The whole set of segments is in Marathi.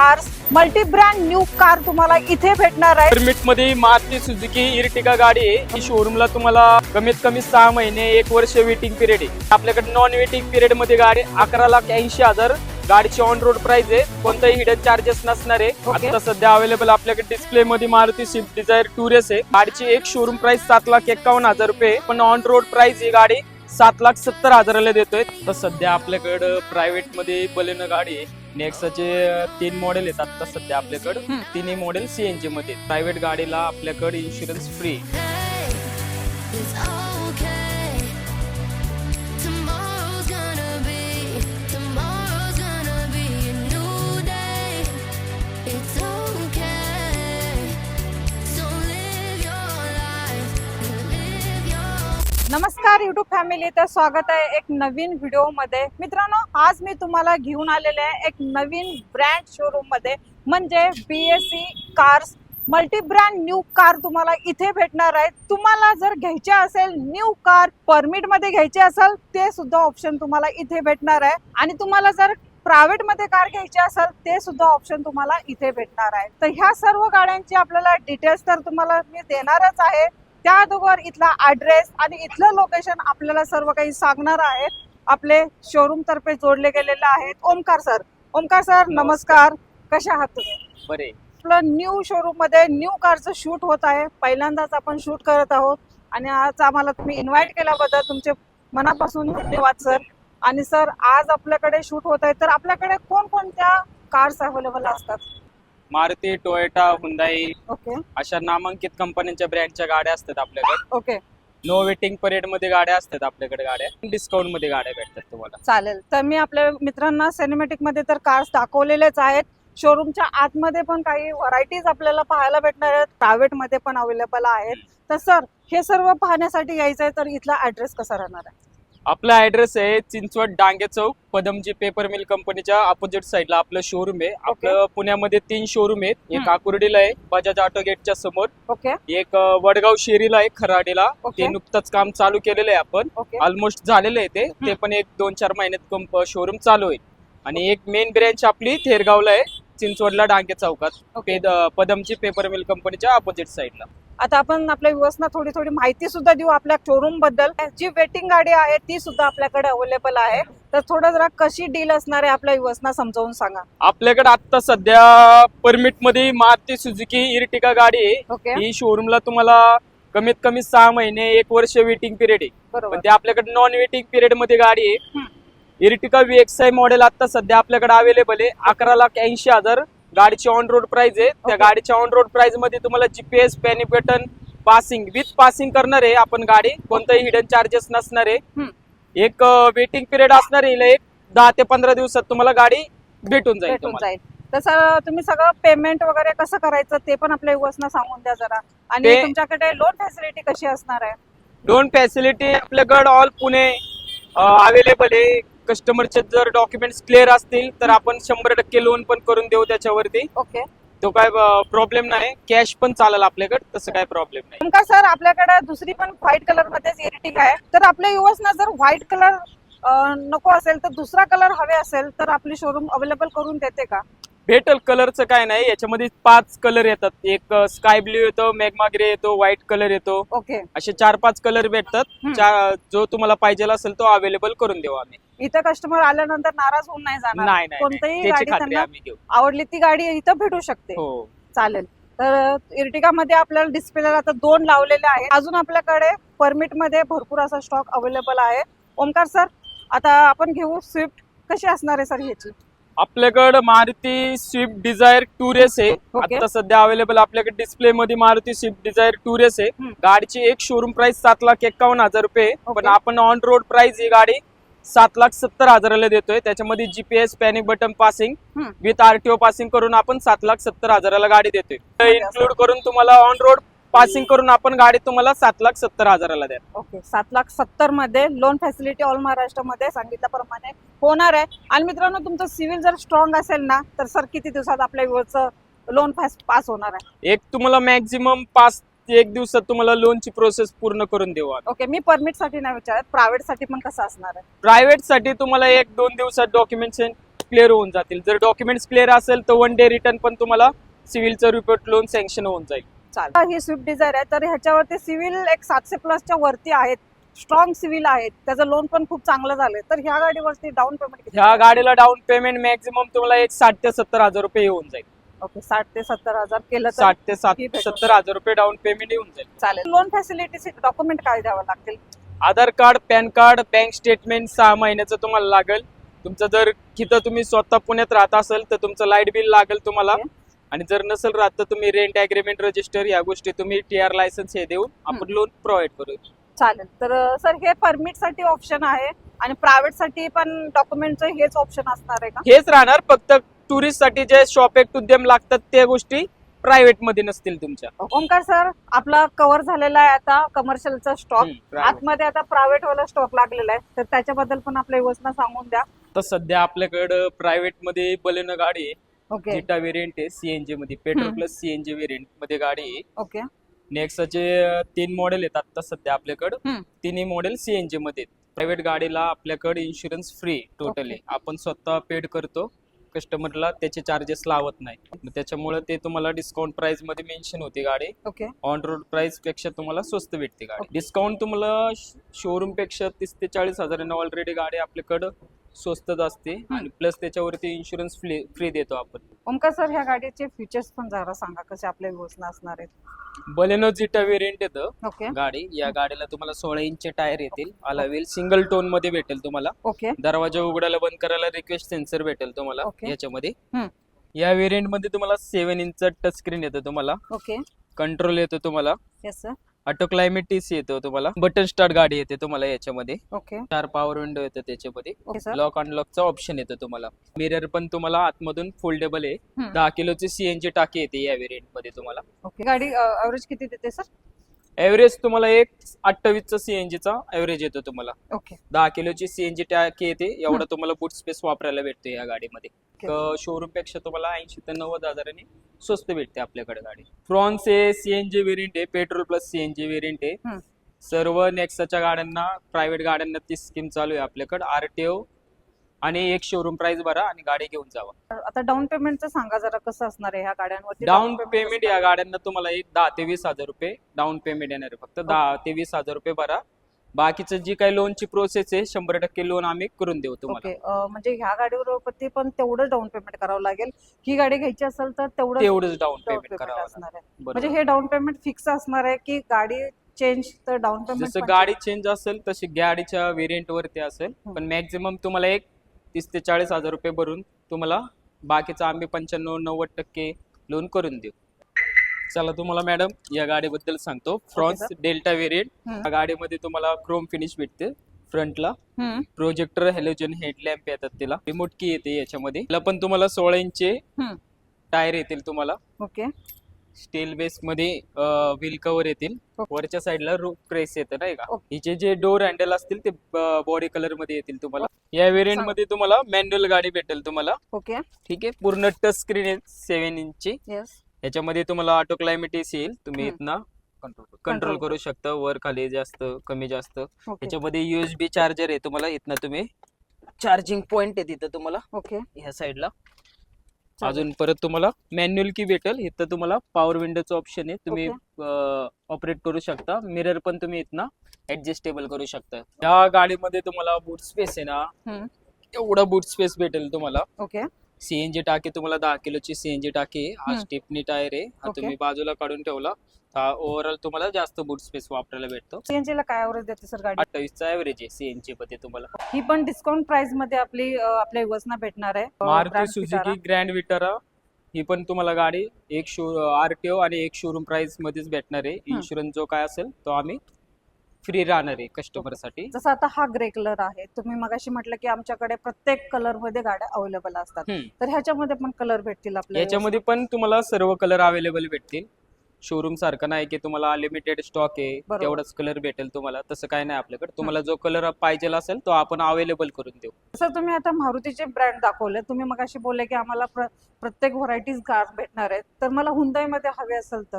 Cars multi brand new car तुम्हाला इथे भेटणार आहे. परमिटमध्ये मारुती सुझुकी इर्टिका गाडी आहे. ही शोरूमला तुम्हाला कमीत कमी सहा महिने एक वर्ष वेटिंग पिरियड आहे. आपल्याकडे नॉन वेटिंग पिरियडमध्ये गाडी अकरा लाख ऐंशी हजार गाडीची ऑन रोड प्राइस आहे. कोणताही हिडन चार्जेस नसणार आहे. आता सध्या अवेलेबल आपल्याकडे डिस्प्ले मध्ये मारुती स्विफ्ट डिझायर टुरेस आहे. गाडीची एक शोरूम प्राइस सात लाख एक्कावन्न हजार रुपये. पण ऑन रोड प्राइस ही गाडी सात लाख सत्तर हजाराला देतोय. तर सध्या आपल्याकडं प्रायव्हेटमध्ये बलेनो गाडी आहे. नेक्साचे तीन मॉडेल आहेत आता सध्या आपल्याकडे. तिन्ही मॉडेल सीएनजी मध्ये प्रायव्हेट गाडीला आपल्याकडे इन्शुरन्स फ्री नमस्कार युट्यूब फॅमिली तर स्वागत आहे एक नवीन व्हिडिओमध्ये मित्रांनो आज मी तुम्हाला घेऊन आलेले आहे एक नवीन ब्रँड शोरूममध्ये म्हणजे B S C cars multi brand new car तुम्हाला इथे भेटणार आहे. तुम्हाला जर घ्यायचे असेल न्यू कार परमिटमध्ये घ्यायची घ्यायचे असेल ते सुद्धा ऑप्शन तुम्हाला इथे भेटणार आहे. आणि तुम्हाला जर प्रायव्हेटमध्ये कार घ्यायची असेल ते सुद्धा ऑप्शन तुम्हाला इथे भेटणार आहे. तर ह्या सर्व गाड्यांची आपल्याला डिटेल्स तर तुम्हाला मी देणारच आहे. त्या अगोदर इथला ऍड्रेस आणि इथलं लोकेशन आपल्याला सर्व काही सांगणार आहेत. आपले शोरूम तर्फे जोडले गेलेले आहेत. ओमकार सर ओमकार सर नमस्कार. कशा आहात तुम्ही? बरे. आपलं न्यू शोरूममध्ये न्यू कारचं शूट होत आहे. पहिल्यांदाच आपण शूट करत आहोत. आणि आज आम्हाला तुम्ही इन्व्हाइट केल्याबद्दल तुमचे मनापासून धन्यवाद सर आणि सर आज आपल्याकडे शूट होत आहे. तर आपल्याकडे कोणकोणत्या कार्स अवेलेबल असतात? Maruti Toyota Hyundai okay. अशा नामांकित कंपन्यांच्या ब्रँडच्या गाड्या असतात आपल्याकडे. ओके. नो वेटिंग पिरियडमध्ये गाड्या असतात आपल्याकडे गाड्या. डिस्काउंटमध्ये गाड्या भेटतात तुम्हाला. चालेल. तर मी आपल्या मित्रांना सिनेमॅटिकमध्ये तर कार्स दाखवलेलेच आहेत. शोरूमच्या आतमध्ये पण काही व्हरायटीज आपल्याला पाहायला भेटणार आहेत. प्रायव्हेटमध्ये पण अवेलेबल आहेत. तर सर हे सर्व पाहण्यासाठी यायचं आहे तर इथला ऍड्रेस कसा राहणार आहे? आपला ऍड्रेस आहे चिंचवड डांगे चौक पदमजी पेपर मिल कंपनीच्या अपोजिट साईडला आपलं शोरूम आहे. आपलं पुण्यामध्ये तीन शोरूम आहेत. एक. आकुर्डीला आहे बजाज ऑटो गेटच्या समोर. ओके एक अं, वडगाव शेरीला आहे खराडीला. ओके. ते नुकतंच काम चालू केलेलं आहे आपण. ओके ऑलमोस्ट झालेलं आहे ते. ते पण एक दोन चार महिन्यात शोरूम चालू होईल आणि एक मेन ब्रँच आपली थेरगावला आहे चिंचवडला डांगे चौकात. ओके. पेद- पदमची पेपर मिल कंपनीच्या अपोजिट साईडला आता आपण आपल्या व्ह्युअर्सना थोडी थोडी माहिती सुद्धा देऊ आपल्या शोरूमबद्दल. जी वेटिंग गाडी आहे ती सुद्धा आपल्याकडे अवेलेबल आहे. तर थोडं जरा कशी डील असणार आहे आपल्या व्ह्युअर्सना समजावून सांगा. आपल्याकडे आता सध्या परमिटमध्ये मारुती सुझुकी इर्टिका गाडी आहे. ही शोरूमला तुम्हाला कमीत कमी सहा महिने एक वर्ष वेटिंग पिरियड आहे. बरोबर. पण ते आपल्याकडे नॉन वेटिंग पिरियडमध्ये गाडी आहे. इर्टिका व्हीएक्सआय मॉडेल आता सध्या आपल्याकडे अवेलेबल आहे. अकरा लाख ऐंशी हजार गाडीची ऑन रोड प्राइस आहे. त्या. गाडीच्या ऑन रोड प्राइसमध्ये तुम्हाला GPS panic button passing with passing करणार आहे आपण गाडी. कोणताही हिडन चार्जेस नसणार आहे. एक वेटिंग पिरियड असणार आहे. एक दहा ते पंधरा दिवसात तुम्हाला गाडी भेटून जाईल भेटून. जाईल. तसं तुम्ही सगळं पेमेंट वगैरे कसं करायचं ते पण आपल्या व्ह्युअर्सना सांगून द्या जरा. आणि ते- तुमच्याकडे लोन फॅसिलिटी कशी असणार आहे? लोन फॅसिलिटी आपल्याकडे ऑल पुणे अवेलेबल आहे. कस्टमरचे जर डॉक्युमेंट्स क्लिअर असतील तर आपण शंभर टक्के लोन पण करून देऊ त्याच्यावरती. ओके तो काय प्रॉब्लेम नाही. कॅश पण चालेल आपल्याकडे तसं काय प्रॉब्लेम नाही. नेमका सर आपल्याकडे दुसरी पण व्हाईट कलर मध्येच इरिटिक आहे. तर आपल्या युवसना जर व्हाईट कलर नको असेल तर दुसरा कलर हवे असेल तर आपली शोरूम अवेलेबल करून देते का? भेटल कलरचं काय नाही याच्यामध्ये पाच कलर येतात. एक स्काय ब्ल्यू येतो मेगमा ग्रे येतो व्हाईट कलर येतो. ओके. असे चार पाच कलर भेटतात. जो तुम्हाला पाहिजे असेल तो अवेलेबल करून देऊ आम्ही. इथं कस्टमर आल्यानंतर नाराज होऊन नाही जाणार. नाही नाही कोणतीही. त्याची गाडी खात्री त्यांना आम्ही देऊ आवडली ती गाडी इथं भेटू शकते. हो. चालेल. तर इर्टिका मध्ये आपल्याला डिस्प्लेला आता दोन लावलेले आहेत. अजून आपल्याकडे परमिटमध्ये भरपूर असा स्टॉक अवेलेबल आहे. ओमकार सर आता आपण घेऊ. स्विफ्ट कशी असणार आहे सर ह्याची? आपल्याकडे मारुती स्विफ्ट डिझायर टुरेस आहे. आता सध्या अवेलेबल आपल्याकडे डिस्प्ले मध्ये मारुती स्विफ्ट डिझायर टुरेस आहे हम्म. गाडीची एक शोरूम प्राइस सात लाख एक्कावन्न हजार रुपये आहे. पण. आपण ऑन रोड प्राइस ही गाडी सात लाख सत्तर हजाराला देतोय त्याच्यामध्ये GPS panic button passing hmm. With RTO passing करून आपण सात लाख सत्तर हजाराला गाडी देतोय. इन्क्लूड करून तुम्हाला ऑन रोड पासिंग करून आपण गाडी तुम्हाला सात लाख सत्तर हजाराला द्या. ओके सात लाख सत्तरमध्ये लोन फॅसिलिटी ऑल महाराष्ट्रामध्ये सांगितल्याप्रमाणे होणार आहे. आणि मित्रांनो तुमचं सिव्हिल जर स्ट्रॉंग असेल ना तर सर किती दिवसात आपल्या विवरचं लोन पास होणार आहे? एक तुम्हाला मॅक्झिमम पाच एक दिवसात तुम्हाला लोनची प्रोसेस पूर्ण करून देऊ ओके मी परमिटसाठी नाही विचारत प्रायव्हेटसाठी पण कसं असणार आहे? प्रायव्हेटसाठी तुम्हाला एक दोन दिवसात डॉक्युमेंटेशन क्लिअर होऊन जातील. जर डॉक्युमेंट्स क्लिअर असेल तर वन डे रिटर्न पण तुम्हाला सिव्हिलचं रिपोर्ट लोन सँक्शन होऊन जाईल. चालेल. ही स्विफ्ट डिझायर आहे तर ह्याच्यावरती सिव्हिल एक सातशे प्लसच्या वरती आहेत. स्ट्रॉंग सिव्हिल आहेत. त्याचं लोन पण खूप चांगलं झालंय. तर ह्या गाडीवरती डाऊन पेमेंट किती ह्या गाडीला डाऊन पेमेंट मॅक्झिमम तुम्हाला एक साठ ते सत्तर हजार रुपये येऊन जाईल. ओके साठ ते सत्तर हजार केलं साठ ते सात. सत्तर हजार रुपये डाऊन पेमेंट येऊन जाईल. चालेल. लोन फॅसिलिटीचे डॉक्युमेंट काय द्यावं लागतील? Aadhaar card PAN card bank statement सहा महिन्याचं तुम्हाला लागेल. तुमचं जर तिथं तुम्ही स्वतः पुण्यात राहत असेल तर तुमचं लाइट बिल लागेल तुम्हाला. आणि जर नसेल राहत तर तुम्ही रेंट अग्रीमेंट रजिस्टर या गोष्टी तुम्ही टी आर लायसन्स हे देऊन आपण लोन प्रोव्हाइड करू. चालेल. तर सर हे परमिटसाठी ऑप्शन आहे आणि प्रायव्हेटसाठी पण डॉक्युमेंटचं हेच ऑप्शन असणार आहे का? हेच राहणार. फक्त टुरिस्टसाठी जे शॉप ऍक्ट उद्यम लागतात त्या गोष्टी प्रायव्हेटमध्ये नसतील तुमच्या. ओंकार सर आपला कव्हर झालेला आहे आता कमर्शियलचा स्टॉक private. आतमध्ये आता प्रायव्हेट वाला स्टॉक लागलेला आहे. तर त्याच्याबद्दल पण आपल्या योजना सांगून द्या. तर सध्या आपल्याकडं प्रायव्हेटमध्ये बलेनो गाडी आहे. ओके. जिटा व्हेरियंट आहे सीएनजी मध्ये. पेट्रोल. प्लस सीएनजी व्हेरियंटमध्ये गाडी आहे. ओके. नेक्साचे तीन मॉडेल येतात आता सध्या आपल्याकडं. तिन्ही मॉडेल सीएनजी मध्ये प्रायव्हेट गाडीला आपल्याकडे इन्शुरन्स फ्री टोटली. आपण स्वतः पेड करतो कस्टमरला त्याचे चार्जेस लावत नाही. त्याच्यामुळे ते तुम्हाला डिस्काउंट प्राइसमध्ये मेन्शन होती गाडी. ओके. ऑन रोड प्राइसपेक्षा तुम्हाला स्वस्त भेटते गाडी. डिस्काउंट तुम्हाला शोरूमपेक्षा तीस ते चाळीस हजारांना ऑलरेडी गाडी आपल्याकडं स्वस्तच असते आणि प्लस त्याच्यावरती इन्शुरन्स फ्री फ्री देतो आपण. ओंकार सर ह्या गाडीचे फीचर्स पण जरा सांगा कसे आपल्या योजना असणार आहेत? बलेनो जिटा व्हेरियंट येतं. ओके. गाडी या गाडीला तुम्हाला सोळा इंचचे टायर येतील. अलावेल सिंगल टोनमध्ये भेटेल तुम्हाला. ओके. दरवाजा उघडायला बंद करायला रिक्वेस्ट सेन्सर भेटेल तुम्हाला Okay. याच्यामध्ये. हम्म. या व्हेरियंटमध्ये तुम्हाला सेव्हन इंच टच स्क्रीन येतं तुम्हाला. ओके. कंट्रोल येतो तुम्हाला. Yes sir auto climate TC येतो तुम्हाला. बटन स्टार्ट गाडी येते तुम्हाला याच्यामध्ये. ओके चार पॉवर विंडो येतं त्याच्यामध्ये. सर लॉक अनलॉकचा ऑप्शन येतो तुम्हाला. मिरर पण तुम्हाला आतमधून फोल्डेबल आहे. हम्म. दहा किलोची सीएनजी टाकी येते या व्हेरियंटमध्ये तुम्हाला. ओके गाडी ॲव्हरेज किती देते सर एव्हरेज तुम्हाला एक अठ्ठावीसचा सीएनजीचा एव्हरेज येतो तुम्हाला. ओके दहा किलोची सीएनजी टाकी येते एवढा तुम्हाला बूट स्पेस वापरायला भेटतो या गाडीमध्ये. शोरूमपेक्षा तुम्हाला ऐंशी ते नव्वद हजारांनी स्वस्त भेटते आपल्याकडे गाडी. फ्रॉन्स आहे सीएनजी व्हेरियंट आहे पेट्रोल प्लस सीएनजी व्हेरियंट आहे. सर्व नेक्साच्या गाड्यांना प्रायव्हेट गाड्यांना ती स्कीम चालू आहे आपल्याकडे. आरटीओ आणि एक शोरूम प्राइस भरा आणि गाडी घेऊन जावा. आता डाऊन पेमेंटचं सांगा जरा कसं असणार आहे ह्या गाड्यांवरती. डाऊन पेमेंट या गाड्यांना तुम्हाला एक दहा ते वीस हजार रुपये डाऊन पेमेंट येणार आहे. फक्त दहा ते वीस हजार रुपये भरा. बाकीचं जी काही लोनची प्रोसेस आहे शंभर टक्के लोन आम्ही करून देऊ तुम्हाला. ओके म्हणजे ह्या गाडीवर पण तेवढं डाऊन पेमेंट करावं लागेल. ही गाडी घ्यायची असेल तर तेवढं तेवढंच डाऊन डाऊन पेमेंट पेमेंट करावं असणार आहे. लागेल. म्हणजे बरोबर. हे डाऊन पेमेंट फिक्स असणार आहे की गाडी चेंज तर डाऊन पेमेंट जसं गाडी चेंज असेल तशी गाडीच्या व्हेरियंट वरती असेल. हम्म. पण मॅक्झिमम तुम्हाला एक तीस ते चाळीस हजार रुपये भरून तुम्हाला बाकीचं आम्ही पंच्याण्णव नव्वद टक्के लोन करून देऊ. चला तुम्हाला मॅडम या गाडीबद्दल सांगतो. फ्रॉन्स डेल्टा व्हेरियंट हम्म. या गाडीमध्ये तुम्हाला क्रोम फिनिश भेटते फ्रंटला प्रोजेक्टर हॅलोजन हेडलॅम्प येतात तिला. रिमोट की येते याच्यामध्ये. तिला पण तुम्हाला सोळा हम्म. टायर येतील तुम्हाला. ओके स्टील बेस मध्ये व्हील कव्हर येतील. वरच्या साईडला रूफ प्रेस येतं नाही का. हिचे जे डोर हँडल असतील ते बॉडी कलरमध्ये येतील तुम्हाला. या व्हेरियंट. मध्ये तुम्हाला मॅन्युअल गाडी भेटेल तुम्हाला. ओके. ठीक आहे? पूर्ण टच स्क्रीन आहे सेव्हन इंचची येस याच्यामध्ये तुम्हाला ऑटो क्लायमेट एसी येईल. तुम्ही. इथनं कंट्रोल करू शकता. वर खाली जास्त कमी जास्त. याच्यामध्ये युएसबी चार्जर आहे तुम्हाला. इथनं तुम्ही चार्जिंग पॉइंट आहे तिथं तुम्हाला. ओके. ह्या साईडला अजून परत तुम्हाला मॅन्युअल की भेटेल इथं तुम्हाला पॉवर विंडोचं ऑप्शन आहे. तुम्ही ऑपरेट करू शकता. मिरर पण तुम्ही इथनं ऍडजस्टेबल करू शकता. या गाडीमध्ये तुम्हाला बूट स्पेस आहे ना. एवढा बूट स्पेस भेटेल तुम्हाला. ओके. सीएनजी टाकी तुम्हाला दहा किलोची सीएनजी टाकी हा. स्टेपनी टायर आहे. हा. तुम्ही बाजूला काढून ठेवला. ओव्हरऑल तुम्हाला जास्त बूट स्पेस वापरायला भेटतो. सीएनजी ला काय ॲव्हरेज देते सर गाडी? अठ्ठावीसचा ऍव्हरेज आहे सीएनजी मध्ये तुम्हाला. ही पण डिस्काउंट प्राइसमध्ये आपली अं, आपल्या योजना भेटणार आहे. अं, Maruti Grand Suzuki Vitara. Grand Vitara ही पण तुम्हाला गाडी एक शो आरटीओ आणि एक शोरूम प्राइस मध्येच भेटणार आहे. इन्शुरन्स जो काय असेल तो आम्ही फ्री राहणार आहे कस्टमरसाठी. जसं आता हा ग्रे कलर आहे. तुम्ही मगाशी म्हटलं की आमच्याकडे प्रत्येक कलरमध्ये गाड्या अवेलेबल असतात. तर ह्याच्यामध्ये पण कलर भेटतील आपल्याला याच्यामध्ये पण तुम्हाला सर्व कलर अवेलेबल भेटतील. शोरूम सारखं नाही की तुम्हाला लिमिटेड स्टॉक आहे बरोबर. तेवढाच कलर भेटेल तुम्हाला तसं काय नाही आपल्याकडे. तुम्हाला जो कलर पाहिजे असेल तो आपण अवेलेबल करून देऊ. जसं तुम्ही आता मारुतीचे ब्रँड दाखवले. तुम्ही मगाशी बोलले की आम्हाला प्र- प्रत्येक व्हरायटीज कार भेटणार आहेत. तर मला हुंदाई मध्ये हवे असेल तर?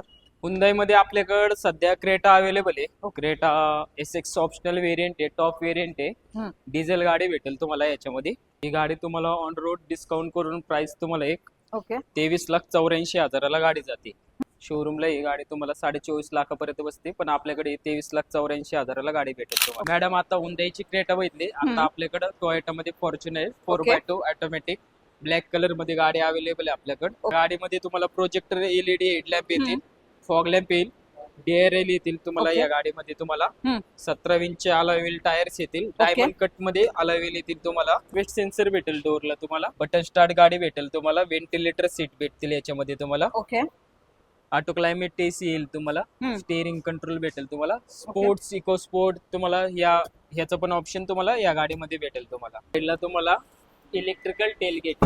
मध्ये आपल्याकडे सध्या क्रेटा अवेलेबल आहे. Creta S X optional variant आहे टॉप व्हेरियंट आहे. डिझेल गाडी भेटेल तुम्हाला याच्यामध्ये. ही गाडी तुम्हाला ऑन रोड डिस्काउंट करून प्राइस तुम्हाला एक ओके. तेवीस लाख चौऱ्याऐंशी हजाराला गाडी जाते. शोरूमला ही गाडी तुम्हाला साडे चोवीस लाखापर्यंत बसते पण आपल्याकडे तेवीस लाख चौऱ्याऐंशी हजाराला गाडी भेटेल तुम्हाला. मॅडम आता उंदाईची क्रेटा बघितली. आता आपल्याकडे टोयोटा मध्ये Fortuner four. By two automatic black कलरमध्ये गाडी अवेलेबल आहे आपल्याकडे. गाडीमध्ये तुम्हाला प्रोजेक्टर एलईडी हेडलॅम्प येतील फॉग लॅम्प येईल डीआरएल येतील तुम्हाला. या गाडीमध्ये तुम्हाला. सतरा इंच अलॉय टायर्स येतील. डायमंड कटमध्ये अलॉय येतील तुम्हाला. वेस्ट सेन्सर भेटेल डोरला तुम्हाला. बटन स्टार्ट गाडी भेटेल तुम्हाला. व्हेंटिलेटर सीट भेटतील याच्यामध्ये तुम्हाला. ओके. ऑटो क्लायमेट एसी येईल तुम्हाला. हम्म. स्टेअरिंग कंट्रोल भेटेल तुम्हाला. स्पोर्ट्स इको स्पोर्ट तुम्हाला या ह्याचं पण ऑप्शन तुम्हाला या गाडीमध्ये भेटेल तुम्हाला. पहिला तुम्हाला इलेक्ट्रिकल टेल गेट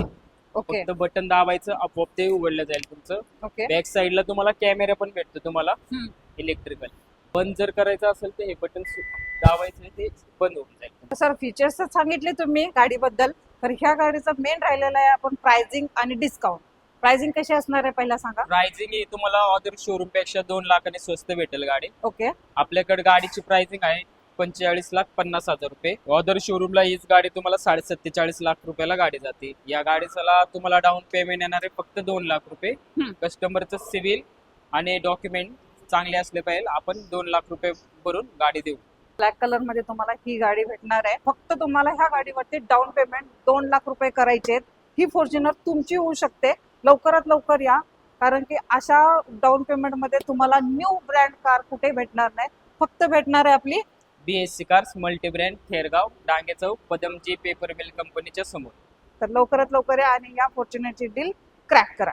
ओके फक्त बटन दाबायचं आपोआप ते उघडलं जाईल तुमचं. ओके बॅक साईडला तुम्हाला कॅमेरा पण भेटतो तुम्हाला. हम्म. इलेक्ट्रिकल बंद जर करायचं असेल तर हे बटन दाबायचं ते बंद होऊन जाईल. सर फीचर्स सांगितले तुम्ही गाडीबद्दल. तर ह्या गाडीचा मेन राहिलेला आहे आपण प्राइसिंग आणि डिस्काउंट प्राइसिंग कशी असणार आहे पहिला सांगा. प्राइसिंग ही तुम्हाला अदर शोरूमपेक्षा दोन लाखाने स्वस्त भेटेल गाडी. ओके आपल्याकडे गाडीची प्राइसिंग आहे पंचेचाळीस लाख पन्नास हजार रुपये. अदर शोरूमला हीच गाडी तुम्हाला साडे सत्तेचाळीस लाख रुपयाला गाडी जाते. या गाडीला तुम्हाला डाऊन पेमेंट येणार आहे फक्त दोन लाख रुपये. कस्टमरचं सिव्हिल आणि डॉक्युमेंट चांगले असले पाहिजे. आपण दोन लाख रुपये भरून गाडी देऊ. ब्लॅक कलरमध्ये तुम्हाला ही गाडी भेटणार आहे. फक्त तुम्हाला ह्या गाडीवरती डाऊन पेमेंट दोन लाख रुपये करायचे ही फॉर्च्युनर तुमची होऊ शकते. लवकरात लवकर या कारण की अशा डाऊन पेमेंटमध्ये तुम्हाला न्यू ब्रँड कार कुठे भेटणार नाही. फक्त भेटणार आहे आपली BSC cars multi brand Thergaon Dange Chowk Padamji paper mill कंपनीच्या समोर. तर लवकरात लवकर या आणि या फॉर्च्युनरची डील क्रॅक करा.